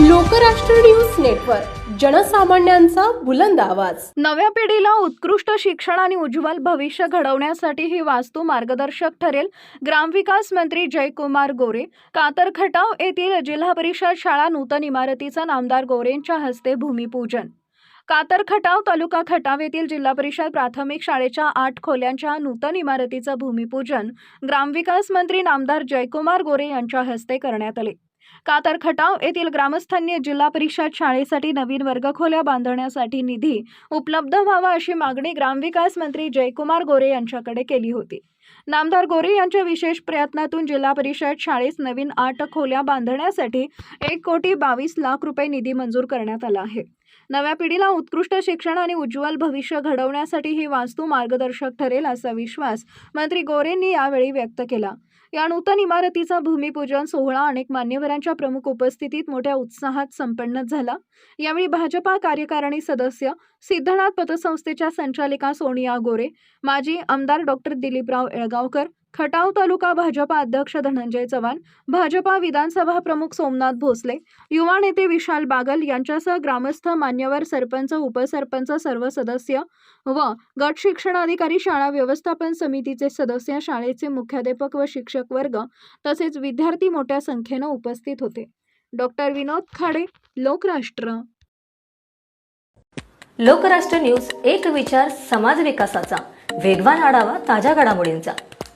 Lokrashtra news network जनसामान्यांचा बुलंद आवाज. नव्या पिढीला उत्कृष्ट शिक्षण आणि उज्ज्वल भविष्य घडवण्यासाठी ही वास्तू मार्गदर्शक ठरेल. ग्रामविकास मंत्री जयकुमार गोरे कातरखटाव येथील जिल्हा परिषद शाळा नूतन इमारतीचं नामदार गोरेंच्या हस्ते भूमिपूजन. कातर खटाव तालुका खटाव येथील जिल्हा परिषद प्राथमिक शाळेच्या आठ खोल्यांच्या नूतन इमारतीचं भूमिपूजन ग्रामविकास मंत्री नामदार जयकुमार गोरे यांच्या हस्ते करण्यात आले. कातर खटाव येथील ग्रामस्थांनी जिल्हा परिषद शाळेसाठी नवीन वर्गखोल्या बांधण्यासाठी निधी उपलब्ध व्हावा अशी मागणी ग्रामविकास मंत्री जयकुमार गोरे यांच्याकडे केली होती. नामदार गोरे यांच्या विशेष प्रयत्नातून जिल्हा परिषद शाळेस नवीन आठ खोल्या बांधण्यासाठी एक कोटी बावीस लाख रुपये निधी मंजूर करण्यात आला आहे. नव्या पिढीला उत्कृष्ट शिक्षण आणि उज्ज्वल भविष्य घडवण्यासाठी ही वास्तू मार्गदर्शक ठरेल असा विश्वास मंत्री गोरेंनी यावेळी व्यक्त केला. या नूतन इमारतीचा भूमिपूजन सोहळा अनेक मान्यवरांच्या प्रमुख उपस्थितीत मोठ्या उत्साहात संपन्न झाला. यावेळी भाजपा कार्यकारिणी सदस्य सिद्धनाथ पतसंस्थेच्या संचालिका सोनिया गोरे माजी आमदार डॉक्टर दिलीपराव येळगावकर खटाव तालुका भाजपा अध्यक्ष धनंजय चव्हाण भाजपा विधानसभा प्रमुख सोमनाथ भोसले युवा नेते विशाल बागल यांच्यासह ग्रामस्थ मान्यवर सरपंच उपसरपंच सर्व सदस्य व गट शिक्षणाधिकारी शाळा व्यवस्थापन समितीचे सदस्य शाळेचे मुख्याध्यापक व शिक्षक वर्ग तसेच विद्यार्थी मोठ्या संख्येनं उपस्थित होते. डॉक्टर विनोद खाडे लोकराष्ट्र. लोकराष्ट्र न्यूज एक विचार समाज विकासाचा. वेगवान आढावा ताज्या घडामोडींचा.